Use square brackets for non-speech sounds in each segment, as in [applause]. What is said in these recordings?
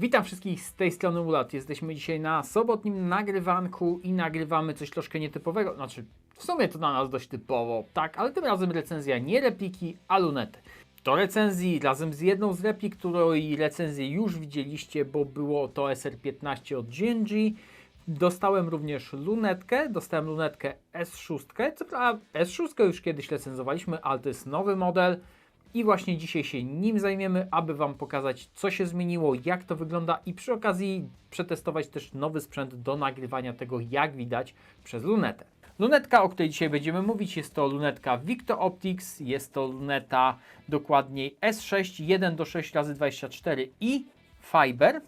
Witam wszystkich z tej strony Ulat. Jesteśmy dzisiaj na sobotnim nagrywanku i nagrywamy coś troszkę nietypowego. Znaczy, w sumie to dla nas dość typowo, tak, ale tym razem recenzja nie repliki, a lunety. Do recenzji razem z jedną z replik, której recenzję już widzieliście, bo było to SR15 od GNG. Dostałem również lunetkę, dostałem lunetkę S6. Co prawda S6 już kiedyś recenzowaliśmy, ale to jest nowy model. I właśnie dzisiaj się nim zajmiemy, aby Wam pokazać, co się zmieniło, jak to wygląda i przy okazji przetestować też nowy sprzęt do nagrywania tego, jak widać przez lunetę. Lunetka, o której dzisiaj będziemy mówić, jest to lunetka Victo Optics, jest to luneta dokładniej S6 1 do 6 razy 24 i Fiber.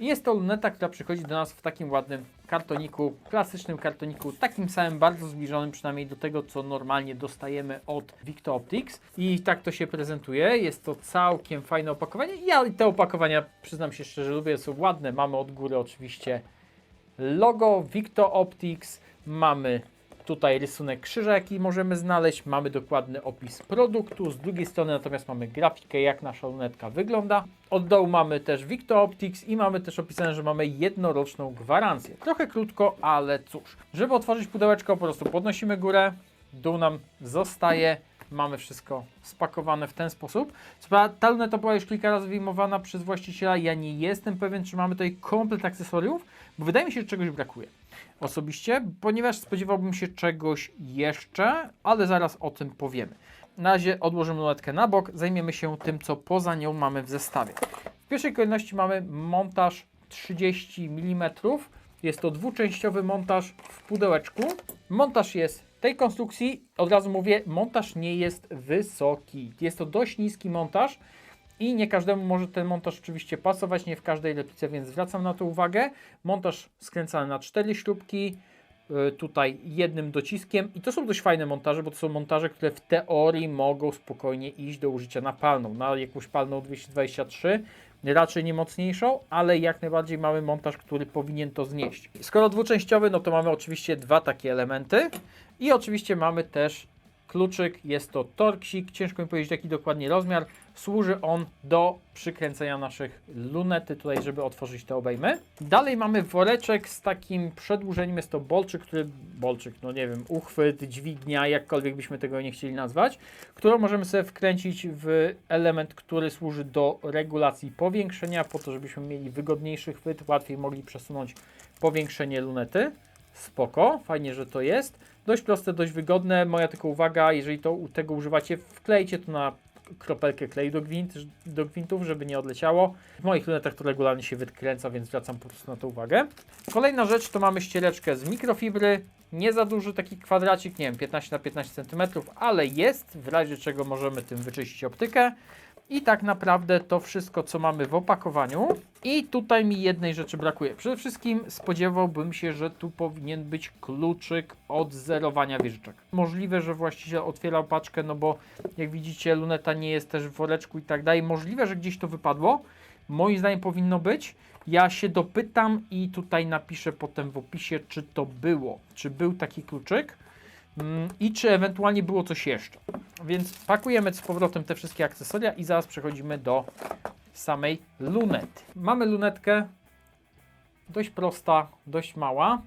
Jest to luneta, która przychodzi do nas w takim ładnym kartoniku, klasycznym kartoniku, takim samym, bardzo zbliżonym przynajmniej do tego, co normalnie dostajemy od Victo Optics. I tak to się prezentuje. Jest to całkiem fajne opakowanie. Ja te opakowania, przyznam się szczerze, lubię, są ładne. Mamy od góry oczywiście logo Victo Optics, mamy tutaj rysunek krzyża, jaki możemy znaleźć, mamy dokładny opis produktu, z drugiej strony natomiast mamy grafikę, jak nasza lunetka wygląda. Od dołu mamy też Victo Optics i mamy też opisane, że mamy jednoroczną gwarancję. Trochę krótko, ale cóż. Żeby otworzyć pudełeczko, po prostu podnosimy górę, dół nam zostaje, mamy wszystko spakowane w ten sposób. Co prawda, ta luneta była już kilka razy wyjmowana przez właściciela, ja nie jestem pewien, czy mamy tutaj komplet akcesoriów, bo wydaje mi się, że czegoś brakuje osobiście, ponieważ spodziewałbym się czegoś jeszcze, ale zaraz o tym powiemy. Na razie odłożymy lunetkę na bok, zajmiemy się tym, co poza nią mamy w zestawie. W pierwszej kolejności mamy montaż 30 mm. Jest to dwuczęściowy montaż w pudełeczku. Montaż jest tej konstrukcji, od razu mówię, montaż nie jest wysoki. Jest to dość niski montaż i nie każdemu może ten montaż oczywiście pasować, nie w każdej replice, więc zwracam na to uwagę. Montaż skręcany na cztery śrubki, y, tutaj jednym dociskiem i to są dość fajne montaże, bo to są montaże, które w teorii mogą spokojnie iść do użycia na palną, na jakąś palną 223, raczej nie mocniejszą, ale jak najbardziej mamy montaż, który powinien to znieść. Skoro dwuczęściowy, no to mamy oczywiście dwa takie elementy i oczywiście mamy też kluczyk, jest to torksik, ciężko mi powiedzieć jaki dokładnie rozmiar, służy on do przykręcenia naszych lunety tutaj, żeby otworzyć te obejmy. Dalej mamy woreczek z takim przedłużeniem, jest to bolczyk, który, bolczyk, no nie wiem, uchwyt, dźwignia, jakkolwiek byśmy tego nie chcieli nazwać, którą możemy sobie wkręcić w element, który służy do regulacji powiększenia, po to, żebyśmy mieli wygodniejszy chwyt, łatwiej mogli przesunąć powiększenie lunety. Spoko, fajnie, że to jest. Dość proste, dość wygodne. Moja tylko uwaga, jeżeli to tego używacie, wklejcie to na kropelkę kleju do, gwint, do gwintów, żeby nie odleciało. W moich lunetach to regularnie się wykręca, więc zwracam po prostu na to uwagę. Kolejna rzecz to mamy ściereczkę z mikrofibry. Nie za duży taki kwadracik, nie wiem, 15 na 15 cm, ale jest, w razie czego możemy tym wyczyścić optykę. I tak naprawdę to wszystko, co mamy w opakowaniu. I tutaj mi jednej rzeczy brakuje. Przede wszystkim spodziewałbym się, że tu powinien być kluczyk od zerowania wieżyczek. Możliwe, że właściciel otwierał paczkę, no bo jak widzicie, luneta nie jest też w woreczku i tak dalej. Możliwe, że gdzieś to wypadło. Moim zdaniem powinno być. Ja się dopytam i tutaj napiszę potem w opisie, czy to było. Czy był taki kluczyk. Mm, i czy ewentualnie było coś jeszcze. Więc pakujemy z powrotem te wszystkie akcesoria i zaraz przechodzimy do samej lunety. Mamy lunetkę dość prosta, dość mała.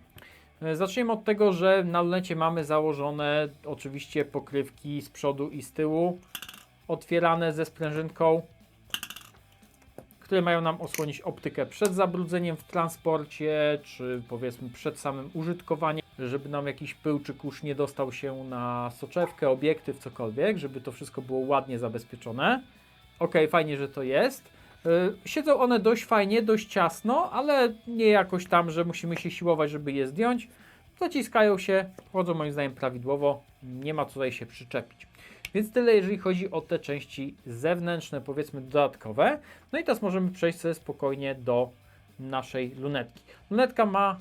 E, Zacznijmy od tego, że na lunecie mamy założone oczywiście pokrywki z przodu i z tyłu, otwierane ze sprężynką, które mają nam osłonić optykę przed zabrudzeniem w transporcie, czy powiedzmy przed samym użytkowaniem żeby nam jakiś pył czy kurz nie dostał się na soczewkę, obiektyw, cokolwiek, żeby to wszystko było ładnie zabezpieczone. Ok, fajnie, że to jest. Yy, siedzą one dość fajnie, dość ciasno, ale nie jakoś tam, że musimy się siłować, żeby je zdjąć. Zaciskają się, chodzą moim zdaniem prawidłowo, nie ma tutaj się przyczepić. Więc tyle, jeżeli chodzi o te części zewnętrzne, powiedzmy dodatkowe. No i teraz możemy przejść sobie spokojnie do naszej lunetki. Lunetka ma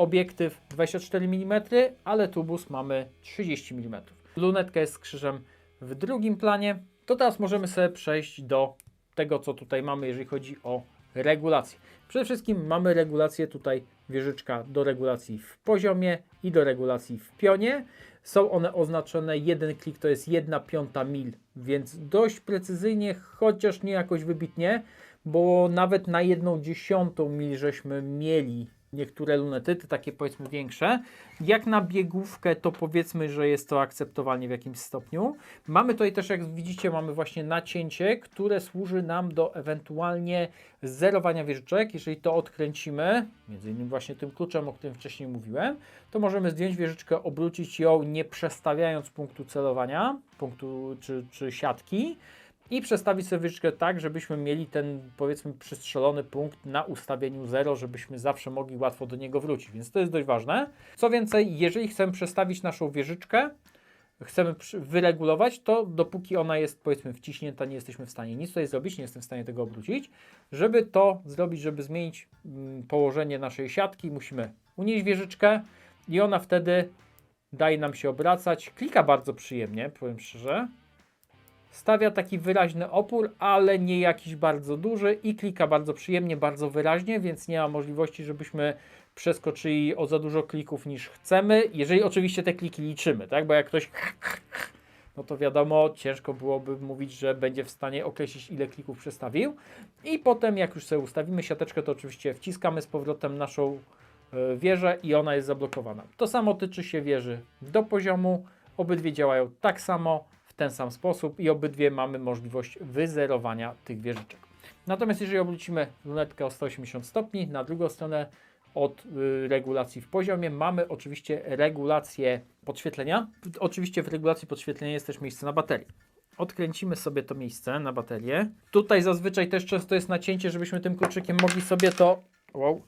obiektyw 24 mm, ale tubus mamy 30 mm. Lunetka jest z krzyżem w drugim planie. To teraz możemy sobie przejść do tego, co tutaj mamy, jeżeli chodzi o regulację. Przede wszystkim mamy regulację tutaj wieżyczka do regulacji w poziomie i do regulacji w pionie. Są one oznaczone, jeden klik to jest 1 piąta mil, więc dość precyzyjnie, chociaż nie jakoś wybitnie. bo nawet na jedną dziesiątą mil żeśmy mieli niektóre lunety, te takie powiedzmy większe. Jak na biegówkę, to powiedzmy, że jest to akceptowalnie w jakimś stopniu. Mamy tutaj też, jak widzicie, mamy właśnie nacięcie, które służy nam do ewentualnie zerowania wieżyczek. Jeżeli to odkręcimy, między innymi właśnie tym kluczem, o którym wcześniej mówiłem, to możemy zdjąć wieżyczkę, obrócić ją, nie przestawiając punktu celowania, punktu czy, czy siatki i przestawić sobie wieżyczkę tak, żebyśmy mieli ten powiedzmy przystrzelony punkt na ustawieniu 0, żebyśmy zawsze mogli łatwo do niego wrócić, więc to jest dość ważne. Co więcej, jeżeli chcemy przestawić naszą wieżyczkę, chcemy wyregulować, to dopóki ona jest powiedzmy wciśnięta, nie jesteśmy w stanie nic tutaj zrobić, nie jestem w stanie tego obrócić. Żeby to zrobić, żeby zmienić mm, położenie naszej siatki, musimy unieść wieżyczkę i ona wtedy daje nam się obracać. Klika bardzo przyjemnie, powiem szczerze. Stawia taki wyraźny opór, ale nie jakiś bardzo duży i klika bardzo przyjemnie, bardzo wyraźnie, więc nie ma możliwości, żebyśmy przeskoczyli o za dużo klików niż chcemy, jeżeli oczywiście te kliki liczymy, tak? Bo jak ktoś [laughs] no to wiadomo, ciężko byłoby mówić, że będzie w stanie określić, ile klików przestawił. I potem, jak już sobie ustawimy siateczkę, to oczywiście wciskamy z powrotem naszą e, wieżę i ona jest zablokowana. To samo tyczy się wieży do poziomu. Obydwie działają tak samo, ten sam sposób i obydwie mamy możliwość wyzerowania tych wieżyczek. Natomiast jeżeli obrócimy lunetkę o 180 stopni, na drugą stronę od y, regulacji w poziomie mamy oczywiście regulację podświetlenia. Oczywiście w regulacji podświetlenia jest też miejsce na baterię. Odkręcimy sobie to miejsce na baterię. Tutaj zazwyczaj też często jest nacięcie, żebyśmy tym kluczykiem mogli sobie to wow,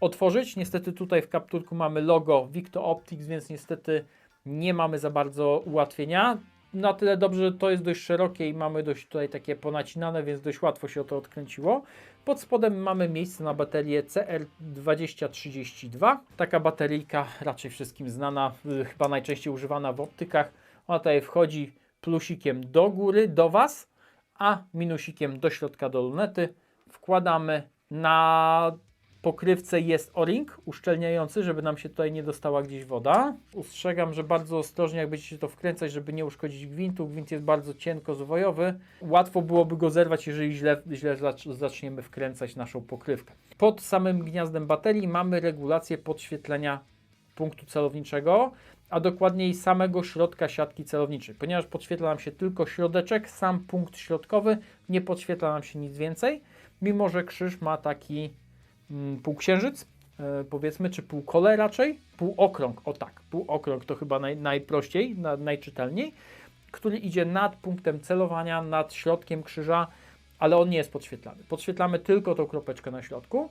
otworzyć. Niestety tutaj w kapturku mamy logo Victo Optics, więc niestety nie mamy za bardzo ułatwienia. Na tyle dobrze, że to jest dość szerokie i mamy dość tutaj takie ponacinane, więc dość łatwo się to odkręciło. Pod spodem mamy miejsce na baterię CR2032. Taka bateryjka raczej wszystkim znana, y, chyba najczęściej używana w optykach. Ona tutaj wchodzi plusikiem do góry, do Was, a minusikiem do środka, do lunety. Wkładamy na pokrywce jest o-ring uszczelniający, żeby nam się tutaj nie dostała gdzieś woda. Ustrzegam, że bardzo ostrożnie jak będziecie to wkręcać, żeby nie uszkodzić gwintu. Gwint jest bardzo cienko zwojowy. Łatwo byłoby go zerwać, jeżeli źle, źle zacz- zaczniemy wkręcać naszą pokrywkę. Pod samym gniazdem baterii mamy regulację podświetlenia punktu celowniczego, a dokładniej samego środka siatki celowniczej. Ponieważ podświetla nam się tylko środeczek, sam punkt środkowy, nie podświetla nam się nic więcej, mimo że krzyż ma taki półksiężyc, e, powiedzmy, czy półkole raczej, półokrąg, o tak, półokrąg to chyba naj, najprościej, na, najczytelniej, który idzie nad punktem celowania, nad środkiem krzyża, ale on nie jest podświetlany. Podświetlamy tylko tą kropeczkę na środku.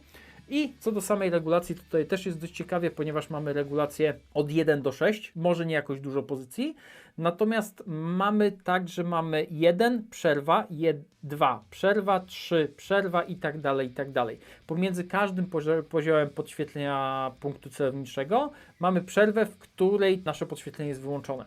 I co do samej regulacji, tutaj też jest dość ciekawie, ponieważ mamy regulację od 1 do 6, może nie jakoś dużo pozycji, natomiast mamy tak, że mamy 1, przerwa, 2, przerwa, 3, przerwa i tak dalej, i tak dalej. Pomiędzy każdym pozi- poziomem podświetlenia punktu celowniczego mamy przerwę, w której nasze podświetlenie jest wyłączone.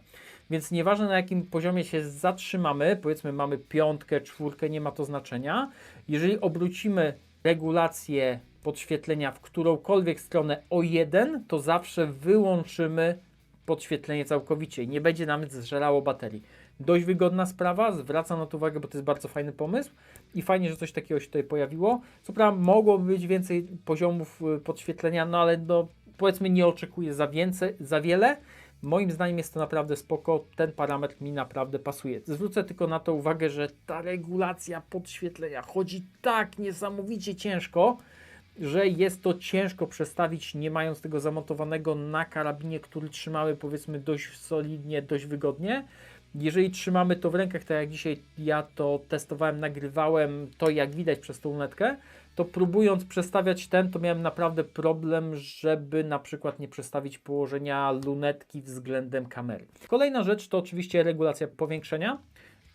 Więc nieważne na jakim poziomie się zatrzymamy, powiedzmy mamy piątkę, czwórkę, nie ma to znaczenia. Jeżeli obrócimy regulację podświetlenia w którąkolwiek stronę o jeden, to zawsze wyłączymy podświetlenie całkowicie i nie będzie nam zżerało baterii. Dość wygodna sprawa, zwracam na to uwagę, bo to jest bardzo fajny pomysł i fajnie, że coś takiego się tutaj pojawiło. Co prawda mogłoby być więcej poziomów y, podświetlenia, no ale no, powiedzmy nie oczekuję za, więcej, za wiele. Moim zdaniem jest to naprawdę spoko, ten parametr mi naprawdę pasuje. Zwrócę tylko na to uwagę, że ta regulacja podświetlenia chodzi tak niesamowicie ciężko, że jest to ciężko przestawić, nie mając tego zamontowanego na karabinie, który trzymamy powiedzmy dość solidnie, dość wygodnie. Jeżeli trzymamy to w rękach, tak jak dzisiaj ja to testowałem, nagrywałem to jak widać przez tą lunetkę, to próbując przestawiać ten, to miałem naprawdę problem, żeby na przykład nie przestawić położenia lunetki względem kamery. Kolejna rzecz to oczywiście regulacja powiększenia.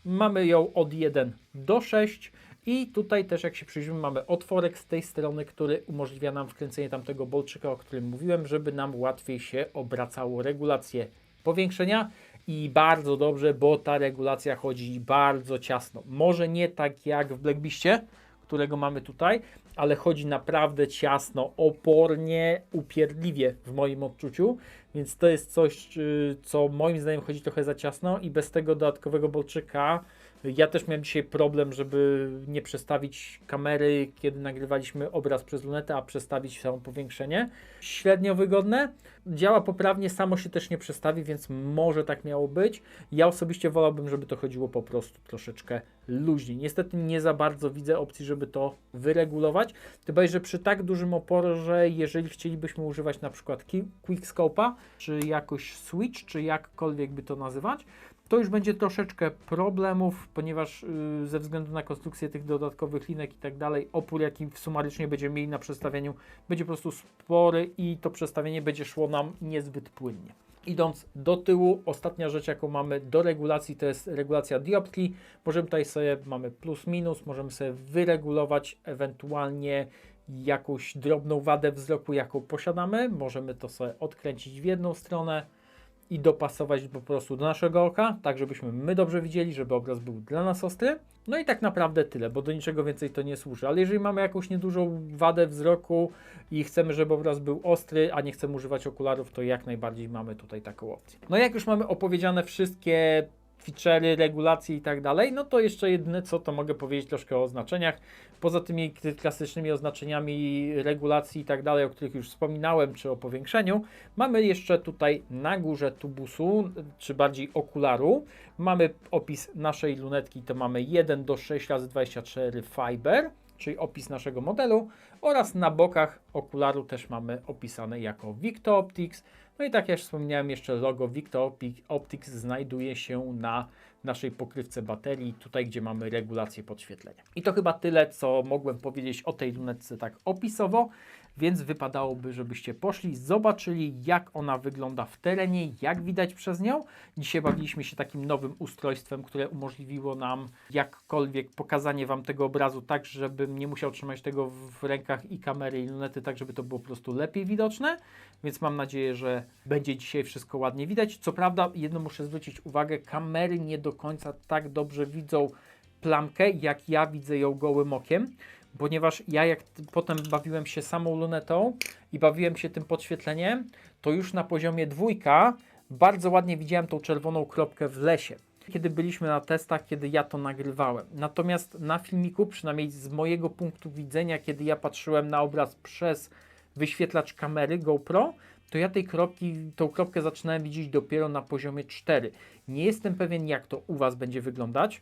Mamy ją od 1 do 6 i tutaj też jak się przyjrzymy mamy otworek z tej strony, który umożliwia nam wkręcenie tamtego bolczyka, o którym mówiłem, żeby nam łatwiej się obracało regulację powiększenia i bardzo dobrze, bo ta regulacja chodzi bardzo ciasno. Może nie tak jak w Blackbeastie, którego mamy tutaj, ale chodzi naprawdę ciasno, opornie, upierdliwie w moim odczuciu, więc to jest coś, y, co moim zdaniem chodzi trochę za ciasno i bez tego dodatkowego bolczyka Ja też miałem dzisiaj problem, żeby nie przestawić kamery, kiedy nagrywaliśmy obraz przez lunetę, a przestawić samo powiększenie. Średnio wygodne. Działa poprawnie, samo się też nie przestawi, więc może tak miało być. Ja osobiście wolałbym, żeby to chodziło po prostu troszeczkę luźniej. Niestety nie za bardzo widzę opcji, żeby to wyregulować. Chyba, że przy tak dużym oporze, jeżeli chcielibyśmy używać na przykład quickscope'a, czy jakoś switch, czy jakkolwiek by to nazywać, to już będzie troszeczkę problemów, ponieważ yy, ze względu na konstrukcję tych dodatkowych linek i tak dalej, opór jaki sumarycznie będziemy mieli na przestawieniu będzie po prostu spory i to przestawienie będzie szło nam niezbyt płynnie. Idąc do tyłu, ostatnia rzecz jaką mamy do regulacji to jest regulacja dioptrii. Możemy tutaj sobie, mamy plus minus, możemy sobie wyregulować ewentualnie jakąś drobną wadę wzroku jaką posiadamy. Możemy to sobie odkręcić w jedną stronę, i dopasować po prostu do naszego oka, tak żebyśmy my dobrze widzieli, żeby obraz był dla nas ostry. No i tak naprawdę tyle, bo do niczego więcej to nie służy. Ale jeżeli mamy jakąś niedużą wadę wzroku i chcemy, żeby obraz był ostry, a nie chcemy używać okularów, to jak najbardziej mamy tutaj taką opcję. No jak już mamy opowiedziane wszystkie feature'y, regulacje i tak dalej, no to jeszcze jedyne co, to mogę powiedzieć troszkę o oznaczeniach. Poza tymi klasycznymi oznaczeniami regulacji i tak dalej, o których już wspominałem, czy o powiększeniu, mamy jeszcze tutaj na górze tubusu, czy bardziej okularu, mamy opis naszej lunetki, to mamy 1 do 6 razy 24 fiber, czyli opis naszego modelu oraz na bokach okularu też mamy opisane jako Victo Optics. No i tak jak wspomniałem, jeszcze logo Victo Optics znajduje się na naszej pokrywce baterii, tutaj gdzie mamy regulację podświetlenia. I to chyba tyle, co mogłem powiedzieć o tej lunetce tak opisowo, więc wypadałoby, żebyście poszli, zobaczyli jak ona wygląda w terenie, jak widać przez nią. Dzisiaj bawiliśmy się takim nowym ustrojstwem, które umożliwiło nam jakkolwiek pokazanie Wam tego obrazu tak, żebym nie musiał trzymać tego w rękach i kamery i lunety, tak żeby to było po prostu lepiej widoczne, więc mam nadzieję, że będzie dzisiaj wszystko ładnie widać. Co prawda, jedno muszę zwrócić uwagę, kamery nie do końca tak dobrze widzą plamkę, jak ja widzę ją gołym okiem, ponieważ ja jak potem bawiłem się samą lunetą i bawiłem się tym podświetleniem, to już na poziomie dwójka bardzo ładnie widziałem tą czerwoną kropkę w lesie. Kiedy byliśmy na testach, kiedy ja to nagrywałem. Natomiast na filmiku, przynajmniej z mojego punktu widzenia, kiedy ja patrzyłem na obraz przez wyświetlacz kamery GoPro, to ja tej kropki, tą kropkę zaczynałem widzieć dopiero na poziomie 4. Nie jestem pewien, jak to u Was będzie wyglądać,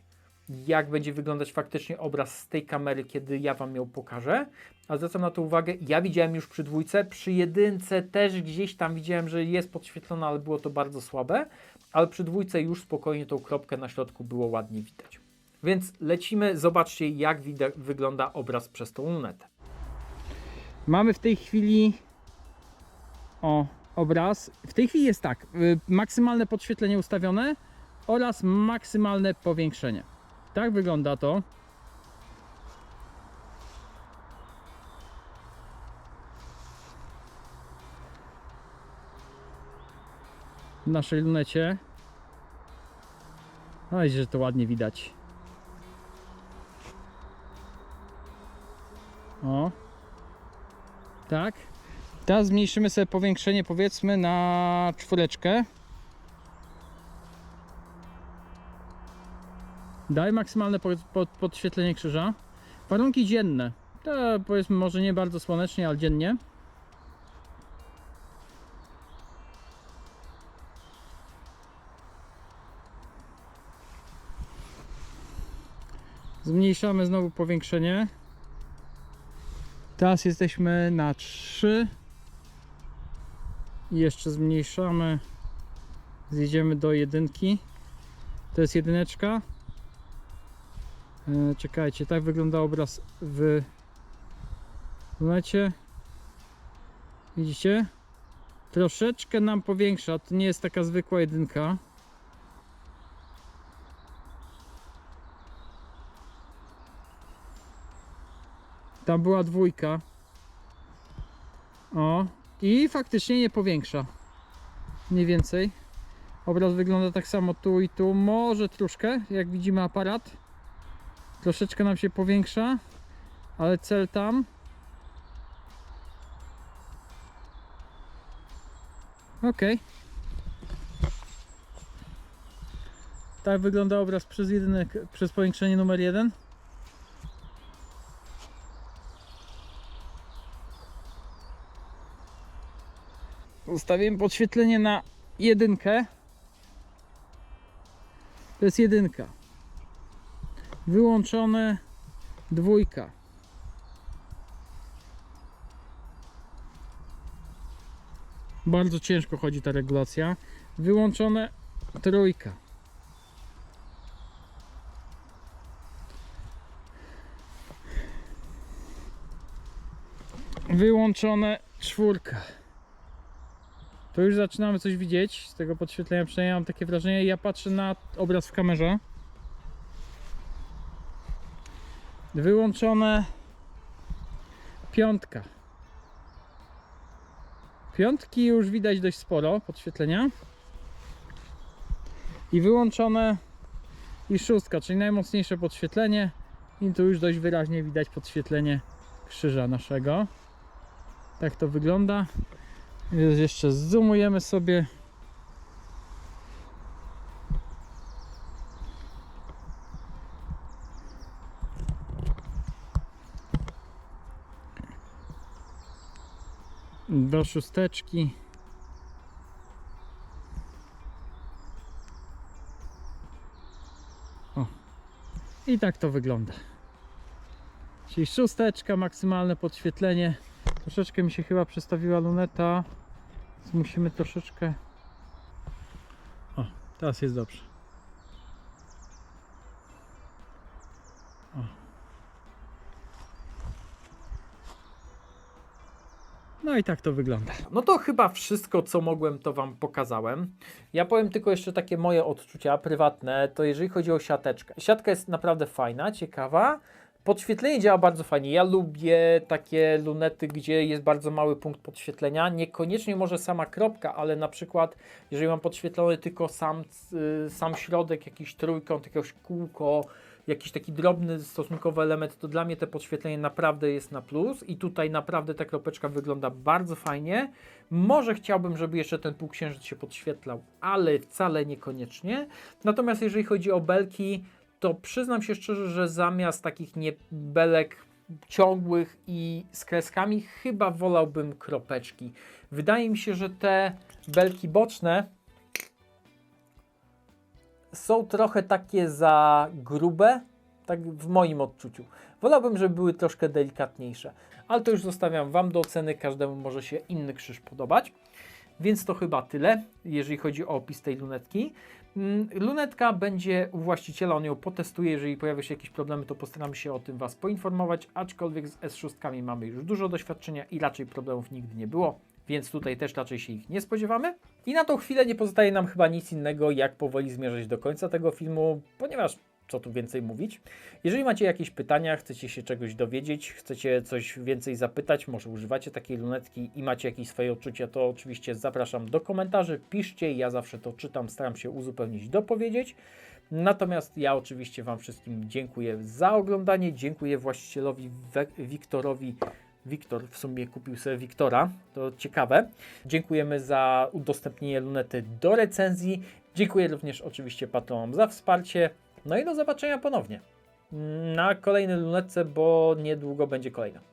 jak będzie wyglądać faktycznie obraz z tej kamery, kiedy ja Wam ją pokażę, ale zwracam na to uwagę, ja widziałem już przy dwójce, przy jedynce też gdzieś tam widziałem, że jest podświetlona, ale było to bardzo słabe, ale przy dwójce już spokojnie tą kropkę na środku było ładnie widać. Więc lecimy, zobaczcie jak wygląda obraz przez tą lunetę. Mamy w tej chwili o obraz. W tej chwili jest tak, y, maksymalne podświetlenie ustawione oraz maksymalne powiększenie. Tak wygląda to. W naszej lunecie. Oj, że to ładnie widać. O, tak. Teraz zmniejszymy sobie powiększenie powiedzmy na czwóreczkę. Daj maksymalne po, po, podświetlenie krzyża. Warunki dzienne. To powiedzmy może nie bardzo słonecznie, ale dziennie. Zmniejszamy znowu powiększenie. Teraz jesteśmy na 3. I jeszcze zmniejszamy. Zjedziemy do jedynki. To jest jedyneczka. E, Czekajcie, tak wygląda obraz w lunecie. Widzicie? Troszeczkę nam powiększa. To nie jest taka zwykła jedynka. Tam była dwójka. O, i faktycznie nie powiększa. Mniej więcej. Obraz wygląda tak samo tu i tu. Może troszkę, jak widzimy aparat. Troszeczkę nam się powiększa, ale cel tam. Ok. Tak wygląda obraz przez jedynek, przez powiększenie numer jeden. Ustawiłem podświetlenie na jedynkę. To jest jedynka. Wyłączone dwójka. Bardzo ciężko chodzi ta regulacja. Wyłączone trójka. Wyłączone czwórka. To już zaczynamy coś widzieć z tego podświetlenia, przynajmniej mam takie wrażenie. Ja patrzę na obraz w kamerze. Wyłączone piątka. Piątki już widać dość sporo podświetlenia. I wyłączone i szóstka, czyli najmocniejsze podświetlenie. I tu już dość wyraźnie widać podświetlenie krzyża naszego. Tak to wygląda. Jeszcze zoomujemy sobie. Do szósteczki. O. I tak to wygląda. Czyli szósteczka, maksymalne podświetlenie. Troszeczkę mi się chyba przestawiła luneta. Więc musimy troszeczkę. O, teraz jest dobrze. O. No i tak to wygląda. No to chyba wszystko, co mogłem, to Wam pokazałem. Ja powiem tylko jeszcze takie moje odczucia prywatne, to jeżeli chodzi o siateczkę. Siatka jest naprawdę fajna, ciekawa. Podświetlenie działa bardzo fajnie. Ja lubię takie lunety, gdzie jest bardzo mały punkt podświetlenia. Niekoniecznie może sama kropka, ale na przykład, jeżeli mam podświetlony tylko sam, y, sam środek, jakiś trójkąt, jakiegoś kółko, jakiś taki drobny stosunkowy element, to dla mnie te podświetlenie naprawdę jest na plus i tutaj naprawdę ta kropeczka wygląda bardzo fajnie. Może chciałbym, żeby jeszcze ten półksiężyc się podświetlał, ale wcale niekoniecznie. Natomiast jeżeli chodzi o belki, to przyznam się szczerze, że zamiast takich nie belek ciągłych i z kreskami, chyba wolałbym kropeczki. Wydaje mi się, że te belki boczne są trochę takie za grube, tak w moim odczuciu. Wolałbym, żeby były troszkę delikatniejsze, ale to już zostawiam Wam do oceny, każdemu może się inny krzyż podobać. Więc to chyba tyle, jeżeli chodzi o opis tej lunetki. Mm, Lunetka będzie u właściciela, on ją potestuje, jeżeli pojawią się jakieś problemy, to postaram się o tym Was poinformować, aczkolwiek z S6 mamy już dużo doświadczenia i raczej problemów nigdy nie było, więc tutaj też raczej się ich nie spodziewamy. I na tą chwilę nie pozostaje nam chyba nic innego, jak powoli zmierzać do końca tego filmu, ponieważ co tu więcej mówić. Jeżeli macie jakieś pytania, chcecie się czegoś dowiedzieć, chcecie coś więcej zapytać, może używacie takiej lunetki i macie jakieś swoje odczucia, to oczywiście zapraszam do komentarzy, piszcie, ja zawsze to czytam, staram się uzupełnić, dopowiedzieć. Natomiast ja oczywiście Wam wszystkim dziękuję za oglądanie, dziękuję właścicielowi Wiktorowi. Wiktor w sumie kupił sobie Wiktora, to ciekawe. Dziękujemy za udostępnienie lunety do recenzji. Dziękuję również oczywiście patronom za wsparcie. No i do zobaczenia ponownie na kolejnej lunetce, bo niedługo będzie kolejna.